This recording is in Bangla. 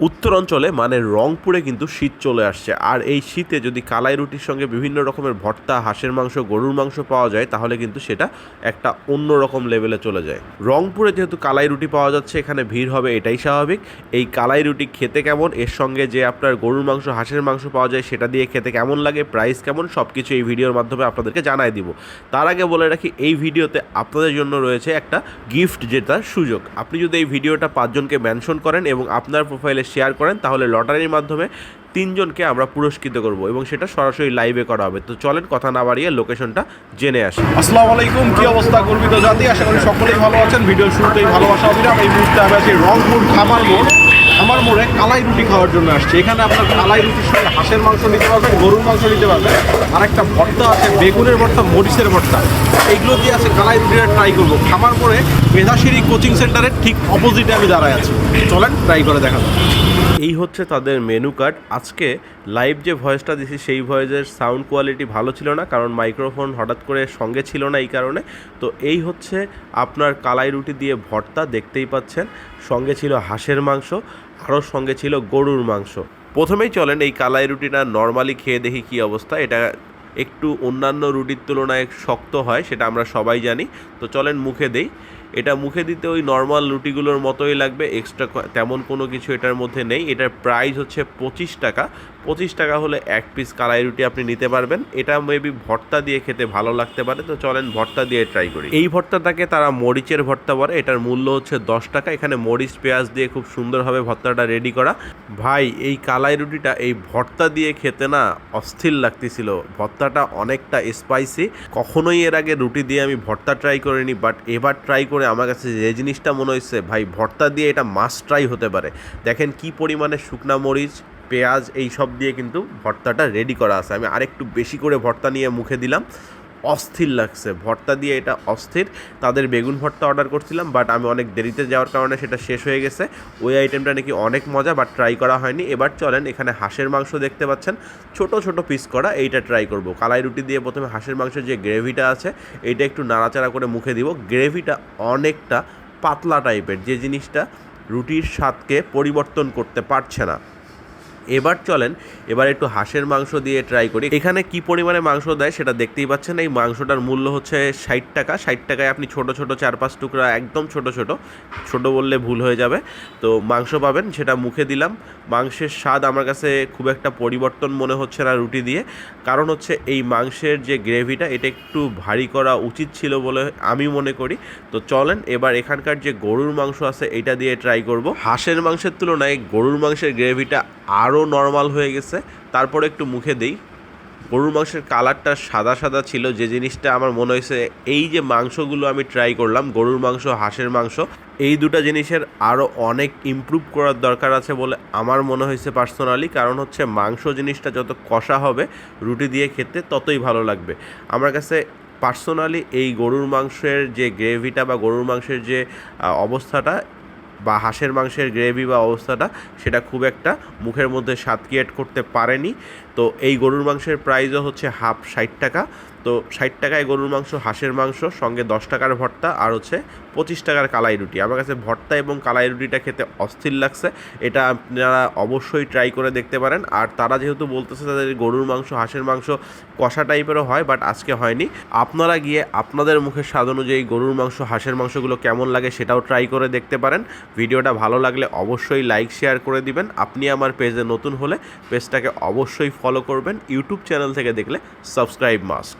উত্তর অঞ্চলে মানে রংপুরে কিন্তু শীত চলে আসছে। আর এই শীতে যদি কালাই রুটির সঙ্গে বিভিন্ন রকমের ভর্তা, হাঁসের মাংস, গরুর মাংস পাওয়া যায়, তাহলে কিন্তু সেটা একটা অন্য রকম লেভেলে চলে যায়। রংপুরে যেহেতু কালাই রুটি পাওয়া যাচ্ছে, এখানে ভিড় হবে, এটাই স্বাভাবিক। এই কালাই রুটি খেতে কেমন? এর সঙ্গে যে আপনার গরুর মাংস, হাঁসের মাংস পাওয়া যায়, সেটা দিয়ে খেতে কেমন লাগে প্রাইস কেমন? সব কিছু এই ভিডিওর মাধ্যমে আপনাদেরকে জানাই দিব। তার আগে বলে রাখি, এই ভিডিওতে আপনাদের জন্য রয়েছে একটা গিফট জেতার সুযোগ। আপনি যদি এই ভিডিওটা পাঁচজনকে মেনশন করেন এবং আপনার প্রোফাইলে শেয়ার করেন, তাহলে লটারির মাধ্যমে তিনজনকে আমরা পুরস্কৃত করব এবং সেটা সরাসরি লাইভে করা হবে। তো চলেন কথা না বাড়িয়ে লোকেশনটা জেনে আসি। আসসালামু আলাইকুম, কি অবস্থা গর্বিত জাতি? আশা করি সকলেই ভালো আছেন। ভিডিও শুরুতেই ভালোবাসা, অভিরাম। এই মুহূর্তে আমি আছি রংপুর খামার মোড়। খামার মোড়ে কালাই রুটি খাওয়ার জন্য আসছে। এখানে আপনার কালাই রুটির সঙ্গে হাঁসের মাংস নিতে পারবেন, গরুর মাংস নিতে পারবেন। আর একটা ভর্তা আছে, বেগুনের ভর্তা, মরিচের ভর্তা। এইগুলো দিয়ে আছে কালাই রুটিটা ট্রাই করব। খামার মোড়ে মেধাশিরি কোচিং সেন্টারের ঠিক অপোজিটে আমি দাঁড়ায় আছি। চলেন ট্রাই করে দেখা এই হচ্ছে তাদের মেনু কার্ড আজকে লাইভ যে ভয়েসটা দিছি, সেই ভয়েসের সাউন্ড কোয়ালিটি ভালো ছিল না, কারণ মাইক্রোফোন হঠাৎ করে সঙ্গে ছিল না এই কারণে। তো এই হচ্ছে আপনার কালাই রুটি দিয়ে ভর্তা, দেখতেই পাচ্ছেন। সঙ্গে ছিল হাঁসের মাংস। আরও সঙ্গে ছিল গরুর মাংস। প্রথমেই চলেন এই কালাই রুটিটা নর্মালি খেয়ে দেখি কী অবস্থা। এটা একটু অন্যান্য রুটির তুলনায় শক্ত হয়, সেটা আমরা সবাই জানি। তো চলেন মুখে দেই। এটা মুখে দিতে ওই নর্মাল রুটিগুলোর মতোই লাগবে এক্সট্রা তেমন কোনো কিছু এটার মধ্যে নেই। এটার প্রাইস হচ্ছে পঁচিশ টাকা। পঁচিশ টাকা হলে এক পিস কালাই রুটি আপনি নিতে পারবেন। এটা মেবি ভর্তা দিয়ে খেতে ভালো লাগতে পারে। তো চলেন ভর্তা দিয়ে ট্রাই করি। এই ভর্তাটাকে তারা মরিচের ভর্তা বলে। এটার মূল্য হচ্ছে দশ টাকা। এখানে মরিচ, পেঁয়াজ দিয়ে খুব সুন্দরভাবে ভর্তাটা রেডি করা। ভাই, এই কালাই রুটিটা এই ভর্তা দিয়ে খেতে না অস্থির লাগতেছিল। ভর্তাটা অনেকটা স্পাইসি কখনোই এর আগে রুটি দিয়ে আমি ভর্তা ট্রাই করিনি বাট এবার ট্রাই করে আমার কাছে যে জিনিসটা মনে হচ্ছে ভাই, ভর্তা দিয়ে এটা মাস্ট ট্রাই হতে পারে। দেখেন কি পরিমাণে শুকনা মরিচ পেঁয়াজ এই সব দিয়ে কিন্তু ভর্তাটা রেডি করা আছে। আমি আরেকটু বেশি করে ভর্তা নিয়ে মুখে দিলাম। অস্থির লাগছে। ভর্তা দিয়ে এটা অস্থির। তাদের বেগুন ভর্তা অর্ডার করছিলাম বাট আমি অনেক দেরিতে যাওয়ার কারণে সেটা শেষ হয়ে গেছে। ওই আইটেমটা নাকি অনেক মজা বাট ট্রাই করা হয়নি। এবার চলেন, এখানে হাঁসের মাংস দেখতে পাচ্ছেন। ছোট ছোট পিস করা, এইটা ট্রাই করব। কালাই রুটি দিয়ে প্রথমে হাঁসের মাংসের যে গ্রেভিটা আছে, এইটা একটু নাড়াচাড়া করে মুখে দিব। গ্রেভিটা অনেকটা পাতলা টাইপের যে জিনিসটা রুটির স্বাদকে পরিবর্তন করতে পারছে না। এবার চলেন, এবার একটু হাঁসের মাংস দিয়ে ট্রাই করি। এখানে কি পরিমাণে মাংস দেয় সেটা দেখতেই পাচ্ছেন। এই মাংসটার মূল্য হচ্ছে ষাট টাকা। ষাট টাকায় আপনি ছোট ছোট চার, পাঁচ টুকরা একদম ছোট ছোট ছোট বললে ভুল হয়ে যাবে। তো মাংস পাবেন, সেটা মুখে দিলাম। মাংসের স্বাদ আমার কাছে খুব একটা পরিবর্তন মনে হচ্ছে না রুটি দিয়ে। কারণ হচ্ছে এই মাংসের যে গ্রেভিটা, এটা একটু ভারী করা উচিত ছিল বলে আমি মনে করি। তো চলেন, এবার এখানকার যে গরুর মাংস আছে, এটা দিয়ে ট্রাই করব। হাঁসের মাংসের তুলনায় গরুর মাংসের গ্রেভিটা আরও নর্মাল হয়ে গেছে। তারপরে একটু মুখে দিই। গরুর মাংসের কালারটা সাদা সাদা ছিল। যে জিনিসটা আমার মনে হয়েছে, এই যে মাংসগুলো আমি ট্রাই করলাম, গরুর মাংস, হাঁসের মাংস, এই দুটো জিনিসের আরও অনেক ইমপ্রুভ করার দরকার আছে বলে আমার মনে হয়েছে পার্সোনালি কারণ হচ্ছে মাংস জিনিসটা যত কষা হবে রুটি দিয়ে খেতে ততই ভালো লাগবে। আমার কাছে পার্সোনালি এই গরুর মাংসের যে গ্রেভিটা বা গরুর মাংসের যে অবস্থাটা বা হাঁসের মাংসের গ্রেভি বা অবস্থাটা সেটা খুব একটা মুখের মধ্যে স্বাদ ক্রিয়েট করতে পারেনি। তো এই গরুর মাংসের প্রাইসও হচ্ছে হাফ ষাট টাকা। তো ষাট টাকায় গরুর মাংস, হাঁসের মাংস, সঙ্গে দশ টাকার ভর্তা আর হচ্ছে পঁচিশ টাকার কালাই রুটি। আমার কাছে ভর্তা এবং কালাই রুটিটা খেতে অস্থির লাগছে। এটা আপনারা অবশ্যই ট্রাই করে দেখতে পারেন। আর তারা যেহেতু বলতেছে তাদের গরুর মাংস, হাঁসের মাংস কষা টাইপেরও হয় বাট আজকে হয়নি। আপনারা গিয়ে আপনাদের মুখের স্বাদ অনুযায়ী গরুর মাংস, হাঁসের মাংসগুলো কেমন লাগে সেটাও ট্রাই করে দেখতে পারেন। ভিডিওটা ভালো লাগলে অবশ্যই লাইক শেয়ার করে দিবেন। আপনি আমার পেজে নতুন হলে পেজটাকে অবশ্যই ফলো করবেন। ইউটিউব চ্যানেল থেকে দেখলে সাবস্ক্রাইব মাস্ট